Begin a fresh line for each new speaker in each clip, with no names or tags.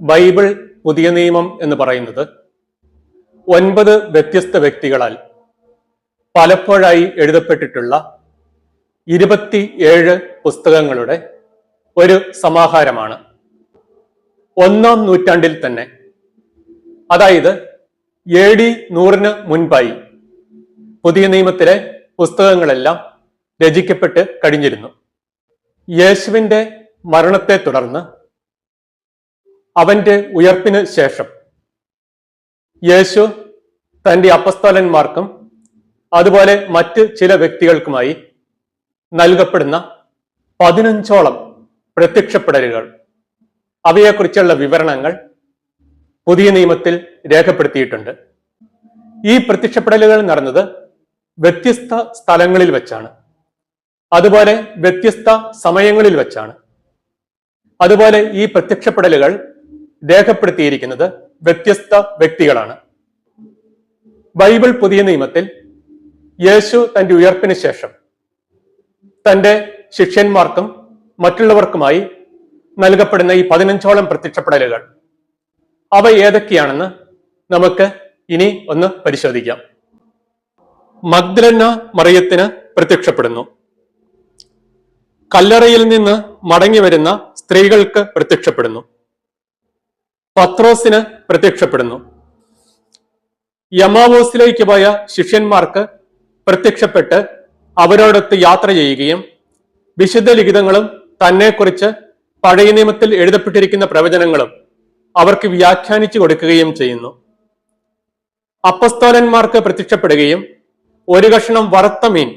Bible പുതിയ നിയമം എന്ന് പറയുന്നത് ഒൻപത് വ്യത്യസ്ത വ്യക്തികളാൽ പലപ്പോഴായി എഴുതപ്പെട്ടിട്ടുള്ള ഇരുപത്തി ഏഴ് പുസ്തകങ്ങളുടെ ഒരു സമാഹാരമാണ്. ഒന്നാം നൂറ്റാണ്ടിൽ തന്നെ. അതായത് എ ഡി നൂറിന് മുൻപായി പുതിയ നിയമത്തിലെ പുസ്തകങ്ങളെല്ലാം രചിക്കപ്പെട്ട് കഴിഞ്ഞിരുന്നു. യേശുവിന്റെ മരണത്തെ തുടർന്ന് അവന്റെ ഉയർപ്പിന് ശേഷം. യേശു തന്റെ അപ്പസ്തോലന്മാർക്കും അതുപോലെ മറ്റ് ചില വ്യക്തികൾക്കുമായി നൽകപ്പെടുന്ന പതിനഞ്ചോളം പ്രത്യക്ഷപ്പെടലുകൾ. അവയെക്കുറിച്ചുള്ള വിവരണങ്ങൾ പുതിയ നിയമത്തിൽ രേഖപ്പെടുത്തിയിട്ടുണ്ട്. ഈ പ്രത്യക്ഷപ്പെടലുകൾ നടന്നത് വ്യത്യസ്ത സ്ഥലങ്ങളിൽ വെച്ചാണ്. അതുപോലെ വ്യത്യസ്ത സമയങ്ങളിൽ വെച്ചാണ്. അതുപോലെ ഈ പ്രത്യക്ഷപ്പെടലുകൾ രേഖപ്പെടുത്തിയിരിക്കുന്നത് വ്യത്യസ്ത വ്യക്തികളാണ്. ബൈബിൾ പുതിയ നിയമത്തിൽ യേശു തന്റെ ഉയർപ്പിന് ശേഷം തന്റെ ശിഷ്യന്മാർക്കും മറ്റുള്ളവർക്കുമായി നൽകപ്പെടുന്ന ഈ പതിനഞ്ചോളം പ്രത്യക്ഷപ്പെടലുകൾ അവ ഏതൊക്കെയാണെന്ന് നമുക്ക് ഇനി ഒന്ന് പരിശോധിക്കാം. മഗ്ദലന്ന മറിയത്തിന് പ്രത്യക്ഷപ്പെടുന്നു. കല്ലറയിൽ നിന്ന് മടങ്ങി വരുന്ന സ്ത്രീകൾക്ക് പ്രത്യക്ഷപ്പെടുന്നു. പത്രോസിന് പ്രത്യക്ഷപ്പെടുന്നു. യമാവോസിലേക്ക് പോയ ശിഷ്യന്മാർക്ക് പ്രത്യക്ഷപ്പെട്ട് അവരോടൊത്ത് യാത്ര ചെയ്യുകയും വിശുദ്ധ ലിഖിതങ്ങളും തന്നെക്കുറിച്ച് പഴയ നിയമത്തിൽ എഴുതപ്പെട്ടിരിക്കുന്ന പ്രവചനങ്ങളും അവർക്ക് വ്യാഖ്യാനിച്ചു കൊടുക്കുകയും ചെയ്യുന്നു. അപ്പസ്തോലന്മാർക്ക് പ്രത്യക്ഷപ്പെടുകയും ഒരു കഷണം വറുത്ത മീൻ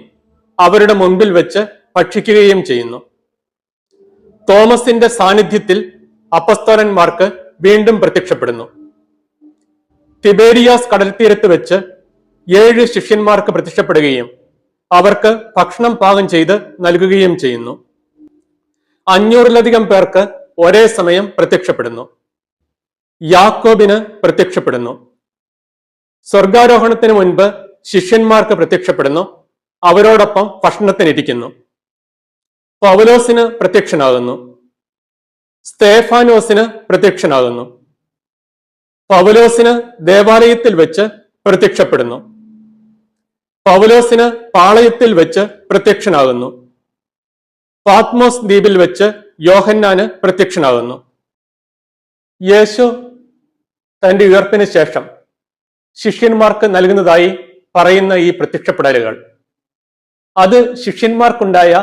അവരുടെ മുമ്പിൽ വെച്ച് ഭക്ഷിക്കുകയും ചെയ്യുന്നു. തോമസിന്റെ സാന്നിധ്യത്തിൽ അപ്പസ്തോലന്മാർക്ക് വീണ്ടും പ്രത്യക്ഷപ്പെടുന്നു. തിബേരിയാസ് കടൽത്തീരത്ത് വെച്ച് ഏഴ് ശിഷ്യന്മാർക്ക് പ്രത്യക്ഷപ്പെടുകയും അവർക്ക് ഭക്ഷണം പാകം ചെയ്ത് നൽകുകയും ചെയ്യുന്നു. അഞ്ഞൂറിലധികം പേർക്ക് ഒരേ സമയം പ്രത്യക്ഷപ്പെടുന്നു. യാക്കോബിന് പ്രത്യക്ഷപ്പെടുന്നു. സ്വർഗാരോഹണത്തിന് മുൻപ് ശിഷ്യന്മാർക്ക് പ്രത്യക്ഷപ്പെടുന്നു. അവരോടൊപ്പം ഭക്ഷണത്തിനിരിക്കുന്നു. പൗലോസിന് പ്രത്യക്ഷനാകുന്നു. സ്തേഫാനോസിന് പ്രത്യക്ഷനാകുന്നു. പൗലോസിന് ദേവാലയത്തിൽ വെച്ച് പ്രത്യക്ഷപ്പെടുന്നു. പൗലോസിന് പാളയത്തിൽ വെച്ച് പ്രത്യക്ഷനാകുന്നു. പാത്മോസ് ദ്വീപിൽ വെച്ച് യോഹന്നാന് പ്രത്യക്ഷനാകുന്നു. യേശു തന്റെ ഉയർപ്പിന് ശേഷം ശിഷ്യന്മാർക്ക് നൽകുന്നതായി പറയുന്ന ഈ പ്രത്യക്ഷപ്പെടലുകൾ. അത് ശിഷ്യന്മാർക്കുണ്ടായ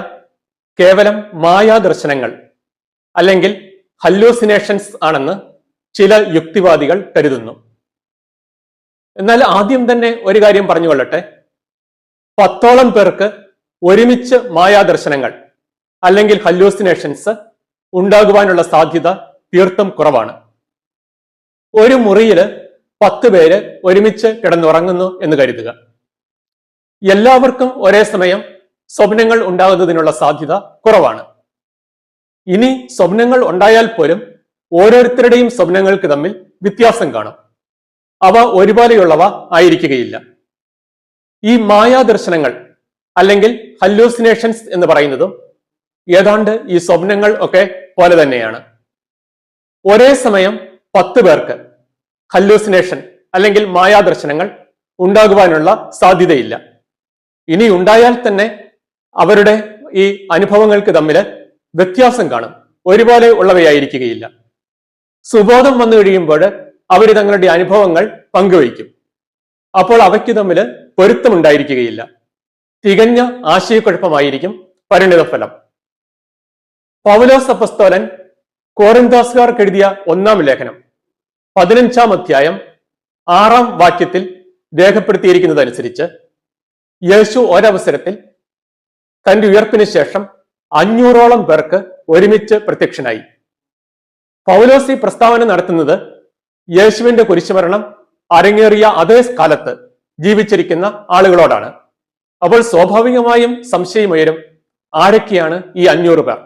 കേവലം മായാദർശനങ്ങൾ അല്ലെങ്കിൽ ഹല്ലോസിനേഷൻസ് ആണെന്ന് ചില യുക്തിവാദികൾ കരുതുന്നു. എന്നാൽ ആദ്യം തന്നെ ഒരു കാര്യം പറഞ്ഞു പറഞ്ഞുകൊള്ളട്ടെ. പത്തോളം പേർക്ക് ഒരുമിച്ച് മായാദർശനങ്ങൾ അല്ലെങ്കിൽ ഹല്ലോസിനേഷൻസ് ഉണ്ടാകുവാനുള്ള സാധ്യത തീർത്തും കുറവാണ്. ഒരു മുറിയിൽ പത്ത് പേര് ഒരുമിച്ച് കിടന്നുറങ്ങുന്നു എന്ന് കരുതുക. എല്ലാവർക്കും ഒരേ സമയം സ്വപ്നങ്ങൾ ഉണ്ടാകുന്നതിനുള്ള സാധ്യത കുറവാണ്. ഇനി സ്വപ്നങ്ങൾ ഉണ്ടായാൽ പോലും ഓരോരുത്തരുടെയും സ്വപ്നങ്ങൾക്ക് തമ്മിൽ വ്യത്യാസം കാണും. അവ ഒരുപോലെയുള്ളവ ആയിരിക്കുകയില്ല. ഈ മായാദർശനങ്ങൾ അല്ലെങ്കിൽ ഹല്യൂസിനേഷൻസ് എന്ന് പറയുന്നതും ഏതാണ്ട് ഈ സ്വപ്നങ്ങൾ ഒക്കെ പോലെ തന്നെയാണ്. ഒരേ സമയം പത്ത് പേർക്ക് ഹല്യൂസിനേഷൻ അല്ലെങ്കിൽ മായാദർശനങ്ങൾ ഉണ്ടാകുവാനുള്ള സാധ്യതയില്ല. ഇനി ഉണ്ടായാൽ തന്നെ അവരുടെ ഈ അനുഭവങ്ങൾക്ക് തമ്മിൽ വ്യത്യാസം കാണും. ഒരുപോലെ ഉള്ളവയായിരിക്കുകയില്ല. സുബോധം വന്നു കഴിയുമ്പോൾ അവർ തങ്ങളുടെ അനുഭവങ്ങൾ പങ്കുവയ്ക്കും. അപ്പോൾ അവയ്ക്ക് തമ്മിൽ പൊരുത്തമുണ്ടായിരിക്കുകയില്ല. തികഞ്ഞ ആശയക്കുഴപ്പമായിരിക്കും പരിണിതഫലം. പൗലോസ് അപ്പസ്തോലൻ കോറിന്ദാസുകാർക്ക് എഴുതിയ ഒന്നാം ലേഖനം പതിനഞ്ചാം അധ്യായം ആറാം വാക്യത്തിൽ രേഖപ്പെടുത്തിയിരിക്കുന്നതനുസരിച്ച് യേശു ഒരവസരത്തിൽ തന്റെ ഉയർപ്പിന് ശേഷം അഞ്ഞൂറോളം പേർക്ക് ഒരുമിച്ച് പ്രത്യക്ഷനായി. പൗലോസി പ്രസ്താവന നടത്തുന്നത് യേശുവിന്റെ കുരിശുമരണം അരങ്ങേറിയ അതേ കാലത്ത് ജീവിച്ചിരിക്കുന്ന ആളുകളോടാണ്. അപ്പോൾ സ്വാഭാവികമായും സംശയമുയരും ആരൊക്കെയാണ് ഈ അഞ്ഞൂറ് പേർ?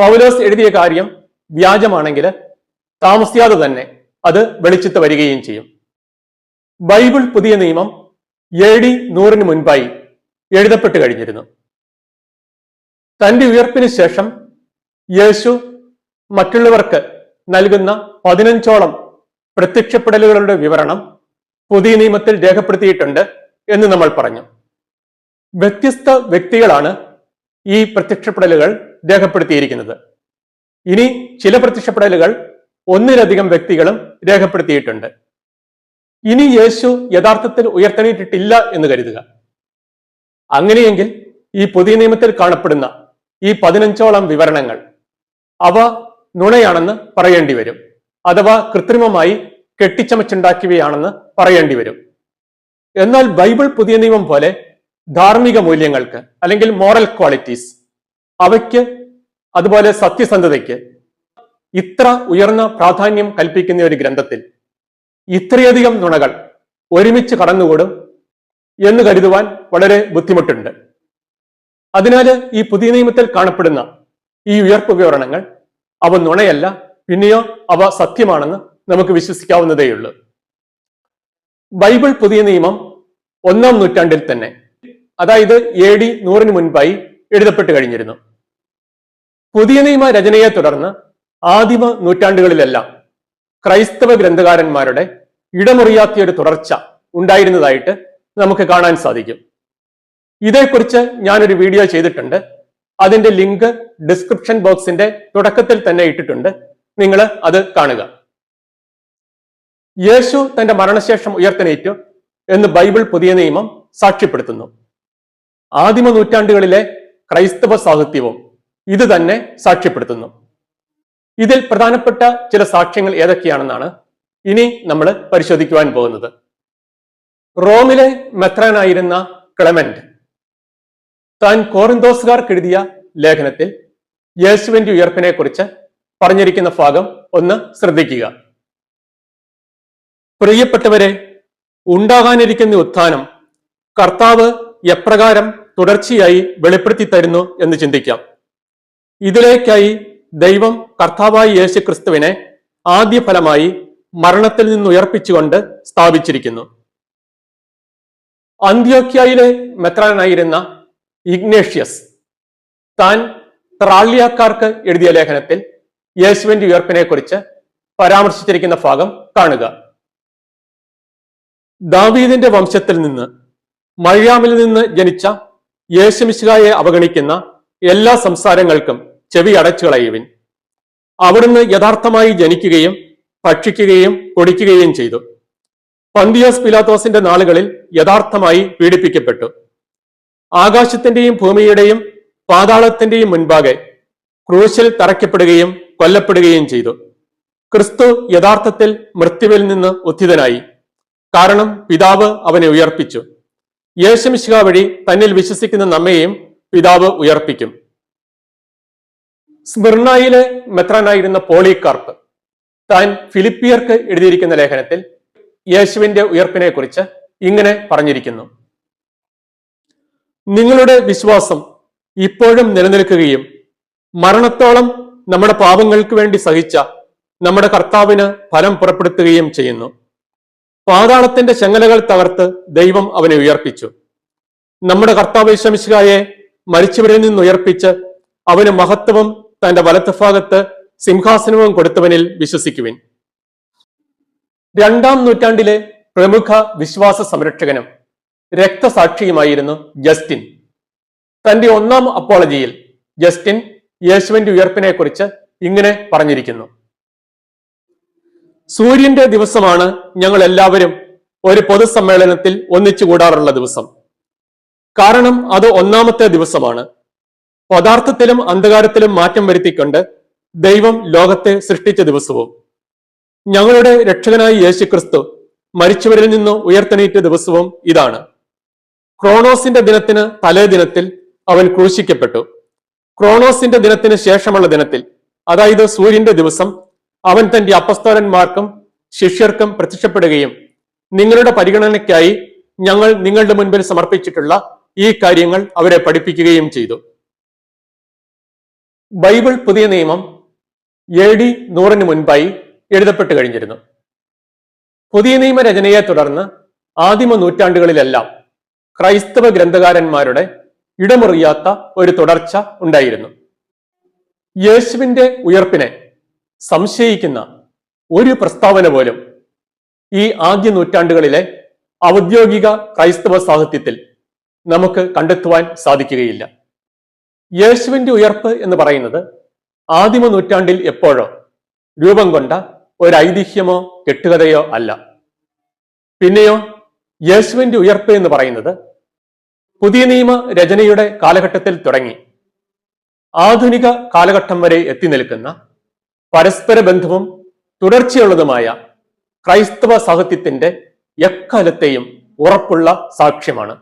പൗലോസ് എഴുതിയ കാര്യം വ്യാജമാണെങ്കിൽ താമസിയാതെ തന്നെ അത് വെളിച്ചത്ത് വരികയും ചെയ്യും. ബൈബിൾ പുതിയ നിയമം എ ഡി നൂറിന് മുൻപായി എഴുതപ്പെട്ട് കഴിഞ്ഞിരുന്നു. തന്റെ ഉയർപ്പിന് ശേഷം യേശു മറ്റുള്ളവർക്ക് നൽകുന്ന പതിനഞ്ചോളം പ്രത്യക്ഷപ്പെടലുകളുടെ വിവരണം പുതിയ നിയമത്തിൽ രേഖപ്പെടുത്തിയിട്ടുണ്ട് എന്ന് നമ്മൾ പറഞ്ഞു. വ്യത്യസ്ത വ്യക്തികളാണ് ഈ പ്രത്യക്ഷപ്പെടലുകൾ രേഖപ്പെടുത്തിയിരിക്കുന്നത്. ഇനി ചില പ്രത്യക്ഷപ്പെടലുകൾ ഒന്നിലധികം വ്യക്തികളും രേഖപ്പെടുത്തിയിട്ടുണ്ട്. ഇനി യേശു യഥാർത്ഥത്തിൽ ഉയർത്തണിയിട്ടിട്ടില്ല എന്ന് കരുതുക. അങ്ങനെയെങ്കിൽ ഈ പുതിയ നിയമത്തിൽ കാണപ്പെടുന്ന ഈ പതിനഞ്ചോളം വിവരണങ്ങൾ. അവ നുണയാണെന്ന് പറയേണ്ടി വരും. അഥവാ കൃത്രിമമായി കെട്ടിച്ചമച്ചുണ്ടാക്കിയവയാണെന്ന് പറയേണ്ടി വരും. എന്നാൽ ബൈബിൾ പുതിയ നിയമം പോലെ ധാർമ്മിക മൂല്യങ്ങൾക്ക് അല്ലെങ്കിൽ മോറൽ ക്വാളിറ്റീസ് അവയ്ക്ക് അതുപോലെ സത്യസന്ധതയ്ക്ക് ഇത്ര ഉയർന്ന പ്രാധാന്യം കൽപ്പിക്കുന്ന ഒരു ഗ്രന്ഥത്തിൽ ഇത്രയധികം നുണകൾ ഒരുമിച്ച് കടന്നുകൂടും എന്ന് കരുതുവാൻ വളരെ ബുദ്ധിമുട്ടുണ്ട്. അതിനാൽ ഈ പുതിയ നിയമത്തിൽ കാണപ്പെടുന്ന ഈ ഉയർപ്പ് വിവരണങ്ങൾ അവ നുണയല്ല പിന്നെയോ അവ സത്യമാണെന്ന് നമുക്ക് വിശ്വസിക്കാവുന്നതേയുള്ളൂ. ബൈബിൾ പുതിയ നിയമം ഒന്നാം നൂറ്റാണ്ടിൽ തന്നെ അതായത് എ ഡി നൂറിന് മുൻപായി എഴുതപ്പെട്ട് കഴിഞ്ഞിരുന്നു. പുതിയ നിയമ രചനയെ തുടർന്ന് ആദിമ നൂറ്റാണ്ടുകളിലെല്ലാം ക്രൈസ്തവ ഗ്രന്ഥകാരന്മാരുടെ ഇടമുറിയാത്തിയൊരു തുടർച്ച ഉണ്ടായിരുന്നതായിട്ട് നമുക്ക് കാണാൻ സാധിക്കും. ഇതേക്കുറിച്ച് ഞാനൊരു വീഡിയോ ചെയ്തിട്ടുണ്ട്. അതിന്റെ ലിങ്ക് ഡിസ്ക്രിപ്ഷൻ ബോക്സിന്റെ തുടക്കത്തിൽ തന്നെ ഇട്ടിട്ടുണ്ട്. നിങ്ങൾ അത് കാണുക. യേശു തന്റെ മരണശേഷം ഉയർത്തനേറ്റു എന്ന് ബൈബിൾ പുതിയ നിയമം സാക്ഷ്യപ്പെടുത്തുന്നു. ആദിമ നൂറ്റാണ്ടുകളിലെ ക്രൈസ്തവ സാഹിത്യവും ഇത് തന്നെ സാക്ഷ്യപ്പെടുത്തുന്നു. ഇതിൽ പ്രധാനപ്പെട്ട ചില സാക്ഷ്യങ്ങൾ ഏതൊക്കെയാണെന്നാണ് ഇനി നമ്മൾ പരിശോധിക്കുവാൻ പോകുന്നത്. റോമിലെ മെത്രാനായിരുന്ന ക്ലെമന്റ് താൻ കോറിന്തോസുകാർക്ക് എഴുതിയ ലേഖനത്തിൽ യേശുവിന്റെ ഉയർപ്പിനെ കുറിച്ച് പറഞ്ഞിരിക്കുന്ന ഭാഗം ഒന്ന് ശ്രദ്ധിക്കുക. പ്രിയപ്പെട്ടവരെ ഉണ്ടാകാനിരിക്കുന്ന ഉത്ഥാനം കർത്താവ് എപ്രകാരം തുടർച്ചയായി വെളിപ്പെടുത്തി തരുന്നു എന്ന് ചിന്തിക്കാം. ഇതിലേക്കായി ദൈവം കർത്താവായി യേശു ക്രിസ്തുവിനെ ആദ്യ ഫലമായി മരണത്തിൽ നിന്ന് ഉയർപ്പിച്ചുകൊണ്ട് സ്ഥാപിച്ചിരിക്കുന്നു. അന്ത്യോക്യയിലെ മെത്രാനായിരുന്ന ഇഗ്നേഷ്യസ്. താൻ ത്രാളിയാക്കാർക്ക് എഴുതിയ ലേഖനത്തിൽ യേശുവിന്റെ ഉയർപ്പിനെ കുറിച്ച് പരാമർശിച്ചിരിക്കുന്ന ഭാഗം കാണുക. ദാവീദിന്റെ വംശത്തിൽ നിന്ന് മഴയാമിൽ നിന്ന് ജനിച്ച യേശുമിശുകായെ അവഗണിക്കുന്ന എല്ലാ സംസാരങ്ങൾക്കും ചെവി അടച്ചു കളയുവിൻ. അവിടുന്ന് യഥാർത്ഥമായി ജനിക്കുകയും ഭക്ഷിക്കുകയും കുടിക്കുകയും ചെയ്തു. പന്തിയോസ് പിലാത്തോസിന്റെ നാളുകളിൽ യഥാർത്ഥമായി പീഡിപ്പിക്കപ്പെട്ടു. ആകാശത്തിന്റെയും ഭൂമിയുടെയും പാതാളത്തിന്റെയും മുൻപാകെ ക്രൂശിൽ തറയ്ക്കപ്പെടുകയും കൊല്ലപ്പെടുകയും ചെയ്തു. ക്രിസ്തു യഥാർത്ഥത്തിൽ മൃത്യുവിൽ നിന്ന് ഉത്ഥിതനായി. കാരണം പിതാവ് അവനെ ഉയർപ്പിച്ചു. യേശുമിശിഹ വഴി തന്നിൽ വിശ്വസിക്കുന്ന നമ്മയെയും പിതാവ് ഉയർപ്പിക്കും. സ്മിർണയിലെ മെത്രാനായിരുന്ന പോളികാർപ്പ് താൻ ഫിലിപ്പിയർക്ക് എഴുതിയിരിക്കുന്ന ലേഖനത്തിൽ യേശുവിന്റെ ഉയർപ്പിനെ കുറിച്ച് ഇങ്ങനെ പറഞ്ഞിരിക്കുന്നു. നിങ്ങളുടെ വിശ്വാസം ഇപ്പോഴും നിലനിൽക്കുകയും മരണത്തോളം നമ്മുടെ പാപങ്ങൾക്ക് വേണ്ടി സഹിച്ച നമ്മുടെ കർത്താവിന് ഫലം പുറപ്പെടുത്തുകയും ചെയ്യുന്നു. പാതാളത്തിന്റെ ചങ്ങലകൾ തകർത്ത് ദൈവം അവനെ ഉയർപ്പിച്ചു. നമ്മുടെ കർത്താവ് ശമിശികായെ മരിച്ചവരിൽ നിന്ന് ഉയർപ്പിച്ച് അവന് മഹത്വവും തന്റെ വലത്തുഭാഗത്ത് സിംഹാസനവും കൊടുത്തവനിൽ വിശ്വസിക്കുവിൻ. രണ്ടാം നൂറ്റാണ്ടിലെ പ്രമുഖ വിശ്വാസ സംരക്ഷകനും രക്തസാക്ഷിയുമായിരുന്നു ജസ്റ്റിൻ. തന്റെ ഒന്നാം അപ്പോളജിയിൽ ജസ്റ്റിൻ യേശുവിന്റെ ഉയർപ്പിനെ കുറിച്ച് ഇങ്ങനെ പറഞ്ഞിരിക്കുന്നു. സൂര്യന്റെ ദിവസമാണ് ഞങ്ങൾ എല്ലാവരും ഒരു പൊതുസമ്മേളനത്തിൽ ഒന്നിച്ചു കൂടാറുള്ള ദിവസം. കാരണം അത് ഒന്നാമത്തെ ദിവസമാണ്. പദാർത്ഥത്തിലും അന്ധകാരത്തിലും മാറ്റം വരുത്തിക്കൊണ്ട് ദൈവം ലോകത്തെ സൃഷ്ടിച്ച ദിവസവും. ഞങ്ങളുടെ രക്ഷകനായ യേശു മരിച്ചവരിൽ നിന്ന് ഉയർത്തെണീറ്റ ദിവസവും ഇതാണ്. ക്രോണോസിന്റെ ദിനത്തിന് തലേ ദിനത്തിൽ അവൻ ക്രൂശിക്കപ്പെട്ടു. ക്രോണോസിന്റെ ദിനത്തിന് ശേഷമുള്ള ദിനത്തിൽ അതായത് സൂര്യന്റെ ദിവസം അവൻ തന്റെ അപ്പസ്തോലന്മാർക്കും ശിഷ്യർക്കും പ്രത്യക്ഷപ്പെടുകയും നിങ്ങളുടെ പരിഗണനയ്ക്കായി ഞങ്ങൾ നിങ്ങളുടെ മുൻപിൽ സമർപ്പിച്ചിട്ടുള്ള ഈ കാര്യങ്ങൾ അവരെ പഠിപ്പിക്കുകയും ചെയ്തു. ബൈബിൾ പുതിയ നിയമം എ ഡി നൂറിന് മുൻപായി എഴുതപ്പെട്ടു കഴിഞ്ഞിരുന്നു. പുതിയ നിയമ രചനയെ തുടർന്ന് ആദിമ നൂറ്റാണ്ടുകളിലെല്ലാം ക്രൈസ്തവ ഗ്രന്ഥകാരന്മാരുടെ ഇടമുറിയാത്ത ഒരു തുടർച്ച ഉണ്ടായിരുന്നു. യേശുവിന്റെ ഉയർപ്പിനെ സംശയിക്കുന്ന ഒരു പ്രസ്താവന പോലും ഈ ആദ്യ നൂറ്റാണ്ടുകളിലെ ഔദ്യോഗിക ക്രൈസ്തവ സാഹിത്യത്തിൽ നമുക്ക് കണ്ടെത്തുവാൻ സാധിക്കുകയില്ല. യേശുവിന്റെ ഉയർപ്പ് എന്ന് പറയുന്നത് ആദിമ നൂറ്റാണ്ടിൽ എപ്പോഴോ രൂപം കൊണ്ട ഒരു ഐതിഹ്യമോ കെട്ടുകഥയോ അല്ല. പിന്നെയോ യേശുവിന്റെ ഉയർപ്പ് എന്ന് പറയുന്നത് പുതിയ നിയമ രചനയുടെ കാലഘട്ടത്തിൽ തുടങ്ങി. ആധുനിക കാലഘട്ടം വരെ എത്തി നിൽക്കുന്ന പരസ്പര ബന്ധവും തുടർച്ചയുള്ളതുമായ ക്രൈസ്തവ സാഹിത്യത്തിന്റെ എക്കാലത്തെയും ഉറപ്പുള്ള സാക്ഷ്യമാണ്